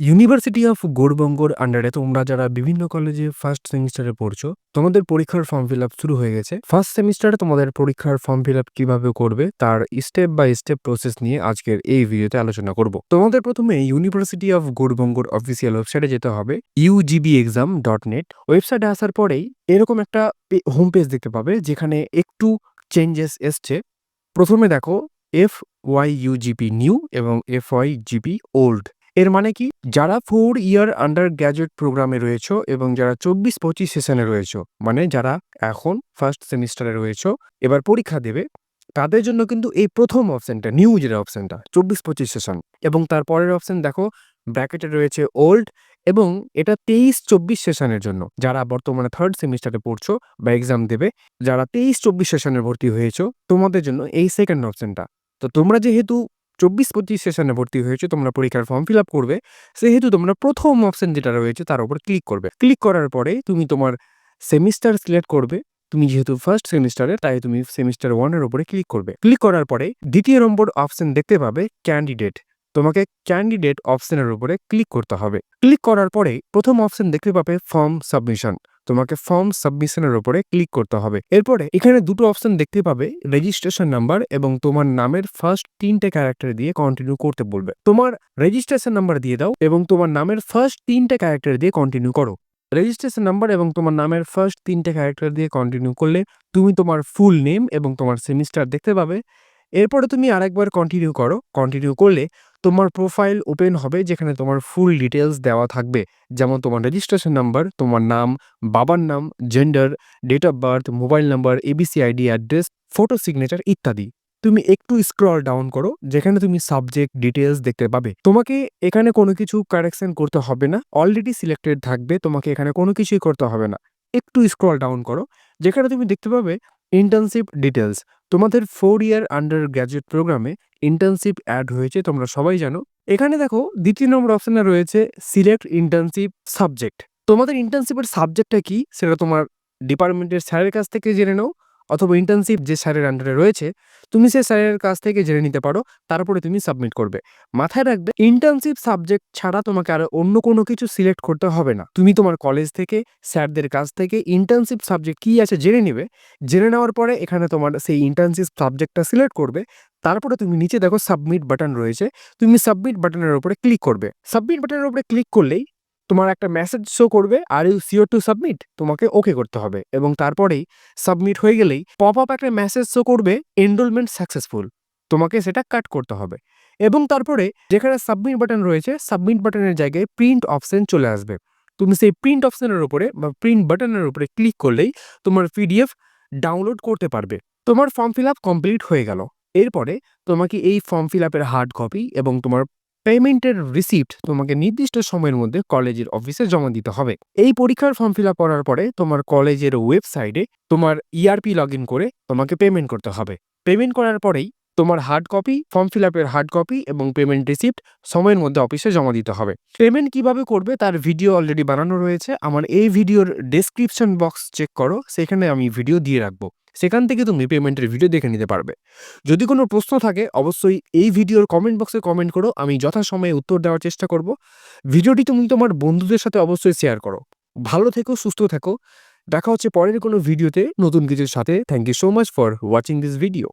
University of গৌরবঙ্গর আন্ডারে তোমরা যারা বিভিন্ন কলেজে ফার্স্ট সেমিস্টারে পড়ছো, তোমাদের পরীক্ষার ফর্ম ফিল শুরু হয়ে গেছে। ফার্স্ট সেমিস্টারে তোমাদের পরীক্ষার ফর্ম ফিল কীভাবে করবে, তার স্টেপ বাই স্টেপ প্রসেস নিয়ে আজকের এই ভিডিওতে আলোচনা করব। তোমাদের প্রথমে ইউনিভার্সিটি অফ গৌরবঙ্গর অফিসিয়াল ওয়েবসাইটে যেতে হবে ইউজিবি এক্সাম ডট নেট ওয়েবসাইটে আসার পরেই এরকম একটা হোম পেজ দেখতে পাবে, যেখানে একটু চেঞ্জেস এসছে। প্রথমে দেখো এফ ওয়াই ইউজিপি নিউ এবং এফ ওয়াই জিপি ওল্ড এর মানে কি? যারা ফোর ইয়ার আন্ডার গ্র্যাজুয়েট প্রোগ্রামে রয়েছো এবং যারা চব্বিশ পঁচিশ সেশনে রয়েছো মানে যারা এখন ফার্স্ট সেমিস্টারে রয়েছো, এবার পরীক্ষা দেবে, তাদের জন্য কিন্তু এই প্রথম অপশনটা নিউ যেটা অপশনটা চব্বিশ পঁচিশ সেশন। এবং তার পরের অপশন দেখো ব্র্যাকেটে রয়েছে ওল্ড এবং এটা তেইশ চব্বিশ সেশনের জন্য। যারা বর্তমানে থার্ড সেমিস্টারে পড়ছো বা এক্সাম দেবে, যারা তেইশ চব্বিশ সেশনে ভর্তি হয়েছো, তোমাদের জন্য এই সেকেন্ড অপশনটা তো তোমরা যেহেতু চব্বিশ পঁচিশ সেশনে ভর্তি হয়েছে, তোমরা পরীক্ষার ফর্ম ফিল আপ করবে। সেহেতু তোমরা প্রথম অপশন যেটা রয়েছে তার উপর ক্লিক করবে। ক্লিক করার পরে তুমি তোমার সেমিস্টার সিলেক্ট করবে। তুমি যেহেতু ফার্স্ট সেমিস্টারে তাই তুমি সেমিস্টার ওয়ানের উপরে ক্লিক করবে। ক্লিক করার পরে দ্বিতীয় নম্বর অপশন দেখতে পাবে ক্যান্ডিডেট তোমাকে ক্যান্ডিডেট অপশনের উপরে ক্লিক করতে হবে। ক্লিক করার পরে প্রথম অপশন দেখতে পাবে ফর্ম সাবমিশন তোমাকে ফর্ম সাবমিশনের উপরে ক্লিক করতে হবে। এরপরে এখানে দুটো অপশন দেখতে পাবে রেজিস্ট্রেশন নাম্বার এবং তোমার নামের ফার্স্ট তিনটে ক্যারেক্টার দিয়ে কন্টিনিউ করতে বলবে। তোমার রেজিস্ট্রেশন নাম্বার দিয়ে দাও এবং তোমার নামের ফার্স্ট তিনটে ক্যারেক্টার দিয়ে কন্টিনিউ করো। রেজিস্ট্রেশন নাম্বার এবং তোমার নামের ফার্স্ট তিনটে ক্যারেক্টার দিয়ে কন্টিনিউ করলে তুমি তোমার ফুল নেম এবং তোমার সেমিস্টার দেখতে পাবে। এরপরে তুমি আরেকবার কন্টিনিউ করো। কন্টিনিউ করলে তোমার প্রোফাইল ওপেন হবে, যেখানে তোমার ফুল ডিটেলস দেওয়া থাকবে। যেমন তোমার রেজিস্ট্রেশন নাম্বার তোমার নাম, বাবার নাম gender date of birth mobile number ABC ID address photo signature ইত্যাদি। তুমি একটু স্ক্রল ডাউন করো, যেখানে তুমি সাবজেক্ট ডিটেলস দেখতে পাবে। তোমাকে এখানে কোনো কিছু কারেকশন করতে হবে না। অলরেডি সিলেক্টেড থাকবে, তোমাকে এখানে কোনো কিছুই করতে হবে না। একটু স্ক্রল ডাউন করো, যেখানে তুমি দেখতে পাবে ইন্টার্নশিপ ডিটেলস তোমাদের ফোর ইয়ার আন্ডার গ্র্যাজুয়েট প্রোগ্রামে ইন্টার্নশিপ অ্যাড হয়েছে, তোমরা সবাই জানো। এখানে দেখো, দ্বিতীয় নম্বর অপশনে রয়েছে সিলেক্ট ইন্টার্নশিপ সাবজেক্ট তোমাদের ইন্টার্নশিপের সাবজেক্টটা কি? সেটা তোমার ডিপার্টমেন্টের স্যারের কাছ থেকে জেনে নাও। অথবা ইন্টার্নশিপ যে স্যারের আন্ডারে রয়েছে, তুমি সে স্যারের কাছ থেকে জেনে নিতে পারো, তারপরে তুমি সাবমিট করবে। মাথায় রাখবে ইন্টার্নশিপ সাবজেক্ট ছাড়া তোমাকে আর অন্য কোনো কিছু সিলেক্ট করতে হবে না। তুমি তোমার কলেজ থেকে, স্যারদের কাছ থেকে ইন্টার্নশিপ সাবজেক্ট কী আছে জেনে নেবে, জেনে নেওয়ার পরে এখানে তোমার সেই ইন্টার্নশিপ সাবজেক্টটা সিলেক্ট করবে, তারপরে তুমি নিচে দেখো সাবমিট বাটন রয়েছে, তুমি সাবমিট বাটনের উপরে ক্লিক করবে। সাবমিট বাটনের উপরে ক্লিক করলেই তোমার একটা মেসেজ শো করবে are you sure to submit তোমাকে ওকে করতে হবে। এবং তারপরেই সাবমিট হয়ে গেলেই পপ আপ একটা মেসেজ শো করবে এনরোলমেন্ট সাকসেসফুল তোমাকে সেটা কাট করতে হবে। এবং তারপরে যেখানে সাবমিট বাটন রয়েছে সাবমিট বাটনের জায়গায় প্রিন্ট অপশন চলে আসবে। তুমি সেই প্রিন্ট অপশনের উপরে বা প্রিন্ট বাটনের উপরে ক্লিক করলেই তোমার পিডিএফ ডাউনলোড করতে পারবে। তোমার ফর্ম ফিল আপ কমপ্লিট হয়ে গেল। এরপরে তোমাকে এই ফর্ম ফিল আপের হার্ড কপি এবং তোমার পেমেন্টের রিসিপ্ট তোমাকে নির্দিষ্ট সময়ের মধ্যে কলেজের অফিসে জমা দিতে হবে। এই পরীক্ষার ফর্ম ফিল করার পরে তোমার কলেজের ওয়েবসাইটে তোমার ইআরপি লগ ইন করে তোমাকে পেমেন্ট করতে হবে। পেমেন্ট করার পরেই তোমার হার্ড কপি ফর্ম ফিল আপের হার্ড কপি এবং পেমেন্ট রিসিপ্ট সময়ের মধ্যে অফিসে জমা দিতে হবে। পেমেন্ট কীভাবে করবে তার ভিডিও অলরেডি বানানো রয়েছে। আমার এই ভিডিওর ডেসক্রিপশন বক্স চেক করো, সেখানে আমি ভিডিও দিয়ে রাখব। সেখান থেকে তুমি পেমেন্টের ভিডিও দেখে নিতে পারবে। যদি কোনো প্রশ্ন থাকে, অবশ্যই এই ভিডিওর কমেন্ট বক্সে কমেন্ট করো, আমি যথাসময়ে উত্তর দেওয়ার চেষ্টা করব। ভিডিওটি তুমি তোমার বন্ধুদের সাথে অবশ্যই শেয়ার করো। ভালো থেকো, সুস্থ থেকো। দেখা হচ্ছে পরের কোনো ভিডিওতে নতুন কিছুর সাথে। Thank you so much for watching this video